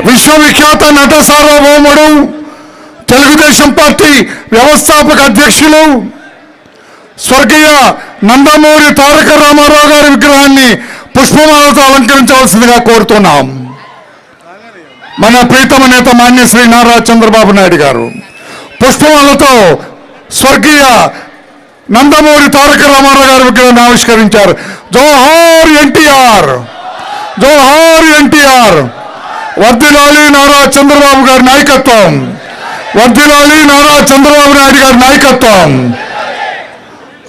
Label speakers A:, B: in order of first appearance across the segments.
A: విశ్వవిఖ్యాత నట సార్వభౌముడు తెలుగుదేశం పార్టీ వ్యవస్థాపక అధ్యక్షులు స్వర్గీయ నందమూరి తారక రామారావు గారి విగ్రహాన్ని పుష్పమాలతో అలంకరించవలసిందిగా కోరుతున్నాం. మన ప్రీతమ నేత మాన్య శ్రీ నారా చంద్రబాబు నాయుడు గారు పుష్పమాలతో స్వర్గీయ నందమూరి తారక రామారావు గారి విగ్రహాన్ని ఆవిష్కరించారు. జోహార్ ఎన్టీఆర్! జోహార్ ఎన్టీఆర్! వర్దిలాలి నారా చంద్రబాబు గారి నాయకత్వం. వర్ధిలాలి నారా చంద్రబాబు నాయుడు గారి నాయకత్వం.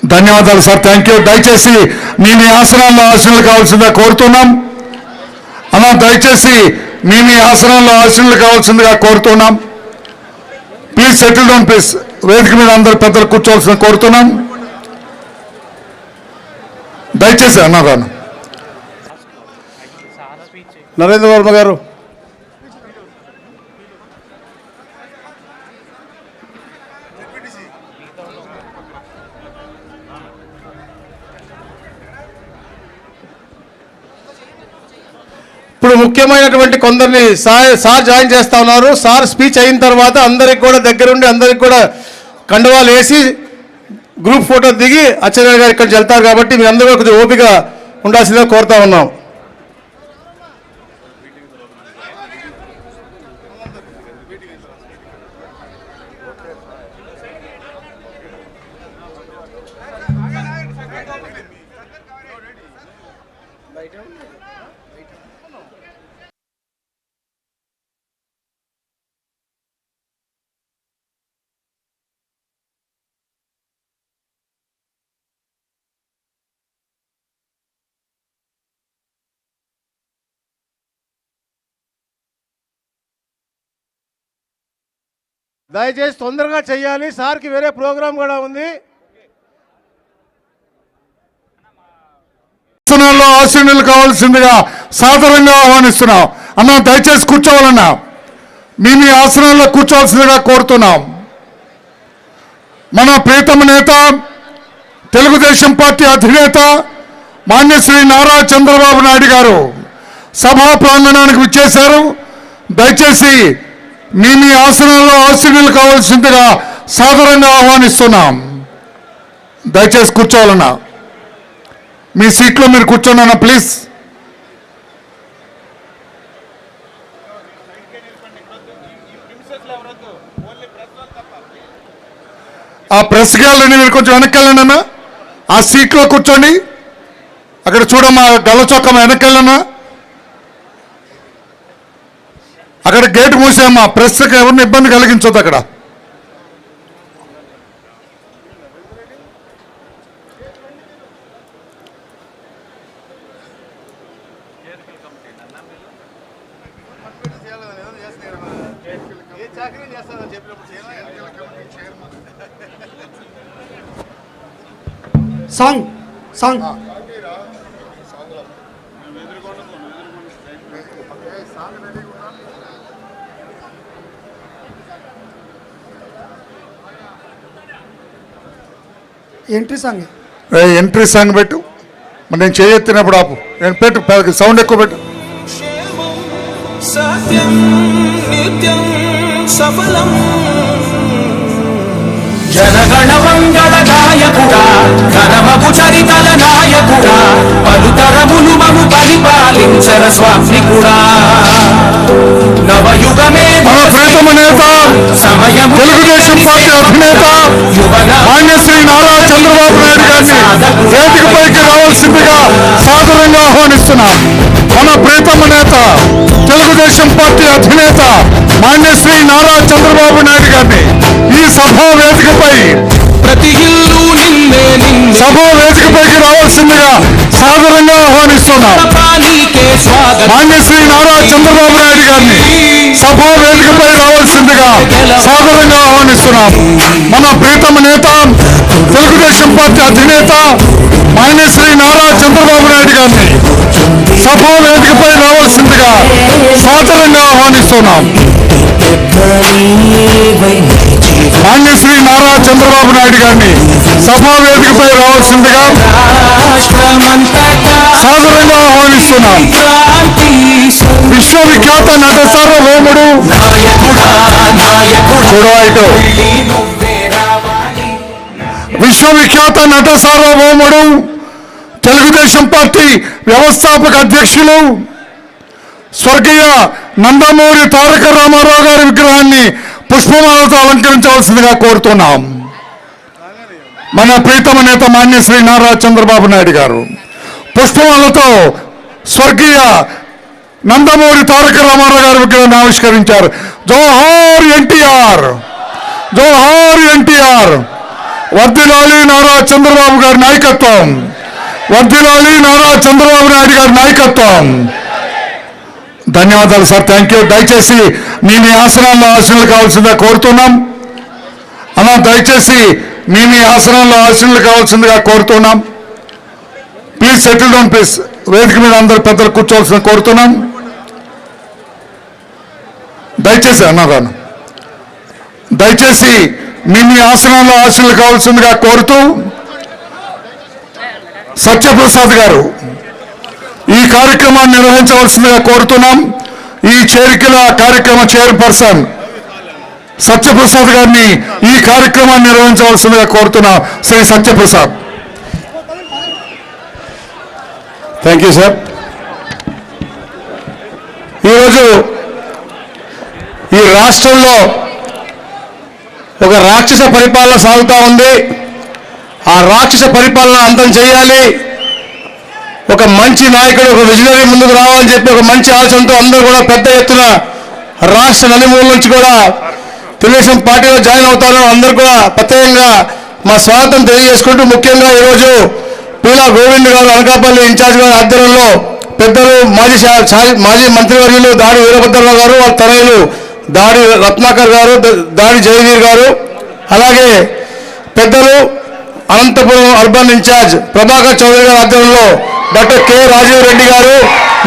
A: ధన్యవాదాలు సార్. థ్యాంక్ యూ దయచేసి మీ మీ ఆసనాల్లో ఆశనలు కావాల్సిందిగా కోరుతున్నాం. అలా దయచేసి మీ మీ ఆసనాల్లో ఆశనలు కావాల్సిందిగా కోరుతున్నాం. ప్లీజ్ సెటిల్ డౌన్ ప్లీజ్ వేదిక మీద అందరు పెద్దలు కూర్చోవలసిందిగా కోరుతున్నాం. దయచేసి అన్నారాను.
B: నరేంద్ర వర్మ గారు. ఇప్పుడు ముఖ్యమైనటువంటి కొందరిని సార్ సార్ జాయిన్ చేస్తా ఉన్నారు. సార్ స్పీచ్ అయిన తర్వాత అందరికి కూడా దగ్గరుండి అందరికి కూడా కండువాలు వేసి గ్రూప్ ఫోటో దిగి అచ్చెన్నాయుడు గారు ఇక్కడికి వెళ్తారు కాబట్టి మీ అందరూ కొంచెం ఓపిక ఉండాల్సిందిగా కోరుతా ఉన్నాం. దయచేసి తొందరగా చెయ్యాలి. సార్కి వేరే ప్రోగ్రాం కూడా ఉంది.
A: ఆసనాల్లో ఆశీనులు కావాల్సిందిగా సాదరంగా ఆహ్వానిస్తున్నాం. అన్న దయచేసి కూర్చోవాలన్నా. మీ మీ ఆసనాల్లో కూర్చోవాల్సిందిగా కోరుతున్నాం. మన ప్రీతమ నేత తెలుగుదేశం పార్టీ అధినేత మాన్యశ్రీ నారా చంద్రబాబు నాయుడు గారు సభా ప్రాంగణానికి విచ్చేశారు. దయచేసి మీ మీ ఆసనాల్లో ఆశీనులు కావాల్సిందిగా సాదరంగా ఆహ్వానిస్తున్నాం. దయచేసి కూర్చోవాలన్నా. మీ సీట్లో మీరు కూర్చోనన్నా ప్లీజ్. ఆ ప్రెస్ గ్యాలరీ మీరు కొంచెం వెనక్కి వెళ్ళండి అన్న ఆ సీట్లో కూర్చోండి. అక్కడ చూడమ్మా గల్ల చొక్క వెనక్కి వెళ్ళన్నా అక్కడ గేట్ మూసేమ్మా ప్రెస్కి ఎవరిని ఇబ్బంది కలిగించొద్దు అక్కడ.
C: Song song. Entry song
A: entry song పెట్టు. మరి నేను చేయెత్తినప్పుడు ఆపు. నేను పెట్టు సౌండ్ ఎక్కువ పెట్టు.
D: సత్యం చరితల నాయకుడా పలుతరములు మము పరిపాలించర స్వామికుడా నవయుగమే సమయం
A: తెలుగుదేశం పార్టీ అధినేత మాన్యశ్రీ నారా చంద్రబాబు నాయుడు గారిని వేదికపైకి రావాల్సిందిగా సాదరంగా ఆహ్వానిస్తున్నాం. మన ప్రీతమ నేత తెలుగుదేశం పార్టీ అధినేత మాన్యశ్రీ నారా చంద్రబాబు నాయుడు గారిని ఈ సభా వేదికపై
D: ప్రతి
A: సభా వేదికపైకి రావాల్సిందిగా సాదరంగా ఆహ్వానిస్తున్నాం.
D: స్వాగతం.
A: మాన్యశ్రీ నారా చంద్రబాబు నాయుడు గారిని సభా వేదికపై రావాల్సిందిగా సాదరంగా ఆహ్వానిస్తున్నాం. మన ప్రీతమ నేత తెలుగుదేశం పార్టీ అధినేత మాన్యశ్రీ నారా చంద్రబాబు నాయుడు గారిని సభా వేదికపై రావాల్సిందిగా సాదరంగా ఆహ్వానిస్తున్నాం. మాన్యశ్రీ నారా చంద్రబాబు నాయుడు గారిని సభా వేదికపై రావాల్సిందిగా సాదరంగా ఆహ్వానిస్తున్నాం. విశ్వవిఖ్యాత నట సార్వభౌముడు విశ్వవిఖ్యాత నట సార్వభౌముడు తెలుగుదేశం పార్టీ వ్యవస్థాపక అధ్యక్షులు. స్వర్గీయ నందమూరి తారక రామారావు గారి విగ్రహాన్ని పుష్పమాలతో అలంకరించవలసిందిగా కోరుతున్నాం. మన ప్రీతమ నేత మాన్య శ్రీ నారా చంద్రబాబు నాయుడు గారు. పుష్పమాలతో స్వర్గీయ నందమూరి తారక రామారావు గారి విగ్రహాన్ని ఆవిష్కరించారు. జోహార్ ఎన్టీఆర్. జోహార్ ఎన్టీఆర్. వర్ధిలాలి నారా చంద్రబాబు గారి నాయకత్వం. వర్ధిలాలి నారా చంద్రబాబు నాయుడు గారి నాయకత్వం. ధన్యవాదాలు సార్ థ్యాంక్ యూ దయచేసి మీ మీ ఆసనాల్లో ఆశీనులు కావాల్సిందిగా కోరుతున్నాం. అలా దయచేసి మీ మీ ఆసనాల్లో ఆశీనులు కావాల్సిందిగా కోరుతున్నాం. ప్లీజ్ సెటిల్ డౌన్ ప్లీజ్ వేదిక మీద అందరు పెద్దలు కూర్చోవలసిన కోరుతున్నాం. దయచేసి అన్నారాను దయచేసి మీ మీ ఆసనాల్లో ఆశలు కావాల్సిందిగా కోరుతూ సత్యప్రసాద్ గారు ఈ కార్యక్రమాన్ని నిర్వహించవలసిందిగా కోరుతున్నాం. ఈ చేరికల కార్యక్రమ చైర్పర్సన్ సత్యప్రసాద్ గారిని ఈ కార్యక్రమాన్ని నిర్వహించవలసిందిగా కోరుతున్నాం Shri Satyaprasad.
B: Thank you sir ఈరోజు రాష్ట్రంలో ఒక రాక్షస పరిపాలన సాగుతూ ఉంది. ఆ రాక్షస పరిపాలన అంతం చేయాలి. ఒక మంచి నాయకుడు ఒక విజనరీ ముందుకు రావాలని చెప్పి ఒక మంచి ఆలోచనతో అందరూ కూడా పెద్ద ఎత్తున రాష్ట్ర నలుమూల నుంచి కూడా తెలుగుదేశం పార్టీలో జాయిన్ అవుతారు. అందరూ కూడా ప్రత్యేకంగా మా స్వాగతం తెలియజేసుకుంటూ ముఖ్యంగా ఈరోజు పీలా గోవింద్ గారు అనకాపల్లి ఇన్ఛార్జ్ గారి ఆధ్వర్యంలో పెద్దలు మాజీ మాజీ మంత్రివర్యులు దాడి వీరభద్రరావు గారు వాళ్ళ తనయులు దాడి రత్నాకర్ గారు దాడి జయవీర్ గారు అలాగే పెద్దలు అనంతపురం అర్బన్ ఇన్ఛార్జ్ ప్రభాకర్ చౌదరి గారి ఆధ్వర్యంలో డాక్టర్ కె రాజీవ్ రెడ్డి గారు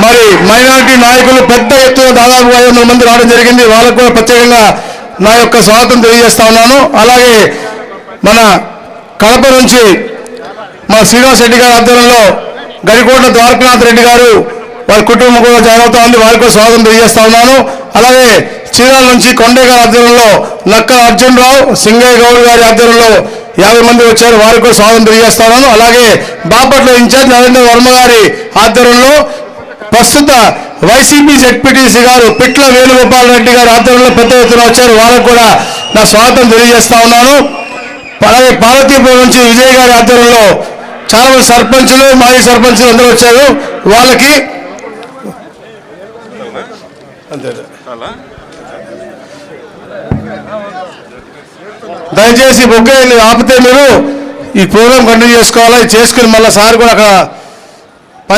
B: మరి మైనారిటీ నాయకులు పెద్ద ఎత్తున దాదాపు ఐదు వందల మంది రావడం జరిగింది. వాళ్ళకు కూడా ప్రత్యేకంగా నా యొక్క స్వాగతం తెలియజేస్తా ఉన్నాను. అలాగే మన కడప నుంచి మా శ్రీనివాస్ రెడ్డి గారి ఆధ్వర్యంలో గడికోట ద్వారకనాథ్ రెడ్డి గారు వారి కుటుంబం కూడా జాయిన్ అవుతా ఉంది. వారికి స్వాగతం తెలియజేస్తా ఉన్నాను. అలాగే చీరాల నుంచి కొండే గారి ఆధ్వర్యంలో నక్క అర్జున్ రావు సింగయ్య గౌడ్ గారి ఆధ్వర్యంలో యాభై మంది వచ్చారు. వారికి కూడా స్వాగతం తెలియజేస్తా ఉన్నాను అలాగే బాపట్ల ఇన్ఛార్జ్ నరేంద్ర వర్మ గారి ఆధ్వర్యంలో ప్రస్తుత వైసీపీ జెడ్పీటీసీ గారు పిట్ల వేణుగోపాల్ రెడ్డి గారి ఆధ్వర్యంలో పెద్ద ఎత్తున వచ్చారు. వాళ్ళకు కూడా నా స్వాగతం తెలియజేస్తా ఉన్నాను. అలాగే పార్వతీపురం నుంచి విజయ్ గారి ఆధ్వర్యంలో చాలా మంది సర్పంచులు మాజీ సర్పంచులు అందరూ వచ్చారు. వాళ్ళకి దయచేసి బొగ్గ ఆపితే మీరు ఈ ప్రోగ్రాం కంటిన్యూ చేసుకోవాలి. చేసుకుని మళ్ళీ సార్ కూడా అక్కడ